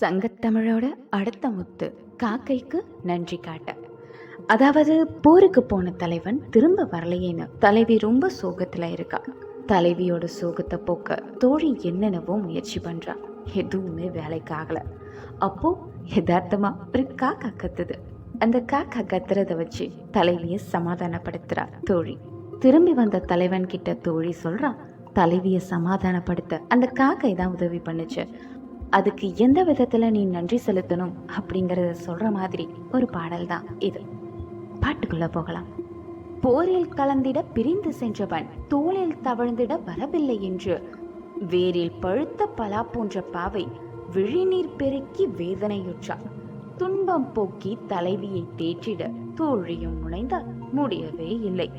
சங்கத்தமிழோட அடுத்த முத்து காக்கைக்கு நன்றி காட்ட. அதாவது போருக்கு போன தலைவன் திரும்ப வரலையேன்னு தலைவி ரொம்ப சோகத்துல இருக்கா. தலைவியோட சோகத்தை போக்க தோழி என்னென்னவோ முயற்சி பண்றா. எதுவுமே வேலைக்கு ஆகல. அப்போ யதார்த்தமா ஒரு காக்கா கத்துது. அந்த காக்கா கத்துறத வச்சு தலைவியை சமாதானப்படுத்துறா தோழி. திரும்பி வந்த தலைவன் கிட்ட தோழி சொல்கிறான் தலைவியை சமாதானப்படுத்த. அந்த காக்கை தான் உதவி பண்ணுச்சு. அதுக்கு எந்த விதத்தில் நீ நன்றி செலுத்தணும் அப்படிங்கிறத சொல்கிற மாதிரி ஒரு பாடல் தான் இது. பாட்டுக்குள்ளே போகலாம். போரில் கலந்திட பிரிந்து சென்றவன் தோளில் தவழ்ந்திட வரவில்லை என்று. வேரில் பழுத்த பலா போன்ற பாவை விழிநீர் பெருக்கி வேதனையுற்றான். துன்பம் போக்கி தலைவியை தேற்றிட தோழியும் முனைந்தால் முடியவே இல்லை.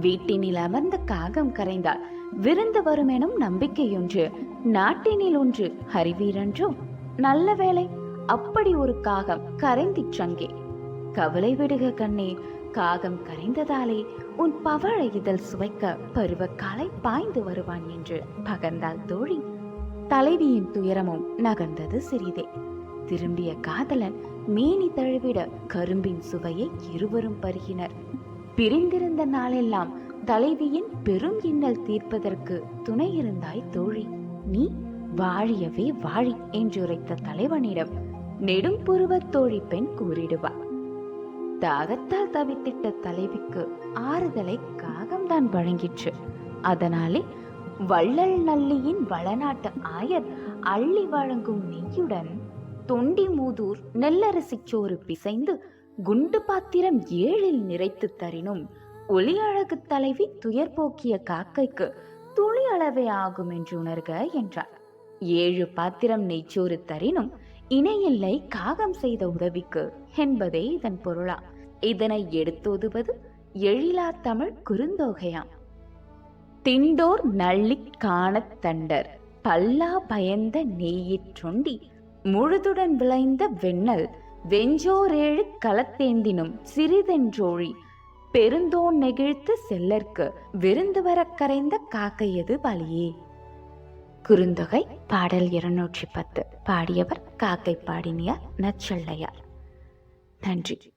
வீட்டினில் அமர்ந்த காகம் கரைந்தால் விருந்து வரும் எனும் நம்பிக்கையொன்று. நாட்டினில் ஒன்று ஹரிவீரன்றும். நல்ல வேளை அப்படி ஒரு காகம் கரைந்திற்றங்கே கவலை விடுக கண்ணே காகம் கரைந்ததாலே உன் பவழ இதழ் சுவைக்க பருவக்காலை பாய்ந்து வருவான் என்று பகர்ந்தாள் தோழி. தலைவியின் துயரமும் நகர்ந்தது சிறிதே. திரும்பிய காதலன் மேனி தழுவிட கரும்பின் சுவையை இருவரும் பருகினர். பிரிந்திருந்த நாளெல்லாம் தலைவியின் பெரும் இன்னல் தீர்ப்பதற்கு துணை இருந்தாய் தோழி. நீ வாழியவே வாழி என்றுரைத்த தலைவனிடம் நெடும் புருவத் தோழி பெண் கூறிடுவார் தாகத்தால் தவித்திட்ட தலைவிக்கு ஆறுதலை காகம்தான் வழங்கிற்று. அதனாலே வள்ளல் நல்லியின் வளநாட்டு ஆயர் அள்ளி வழங்கும் நெய்யுடன் தொண்டி மூதூர் நெல்லரசிச்சோறு பிசைந்து குண்டு பாத்திரம் ஏழில் நிறைத்து தரினும் ஒளி அழகு தலைவி துயர் போக்கிய காக்கைக்கு துளி அளவே ஆகும் என்று உணர்க என்றார் ஏழு பாத்திரம் நெய்ச்சோறு தரினும் இணையில்லை காகம் செய்த உதவிக்கு என்பதே இதன் பொருளா. இதனை எடுத்தோதுவது எழிலா தமிழ் குறுந்தொகையாம். திண்டோர் நள்ளி காணத் தண்டர் பல்லா பயந்த நெய்யிற்றொண்டி முழுதுடன் விளைந்த வெண்ணல் வெஞ்சோரேழு களத்தேந்தினும் சிறிதென்றோழி பெருந்தோன் நெகிழ்த்து செல்லற்கு விருந்து வர கரைந்த காக்கையது பலியே. குறுந்தொகை பாடல் இருநூற்றி பத்து. பாடியவர் காக்கை பாடினியார் நச்சள்ளையார் நன்றி.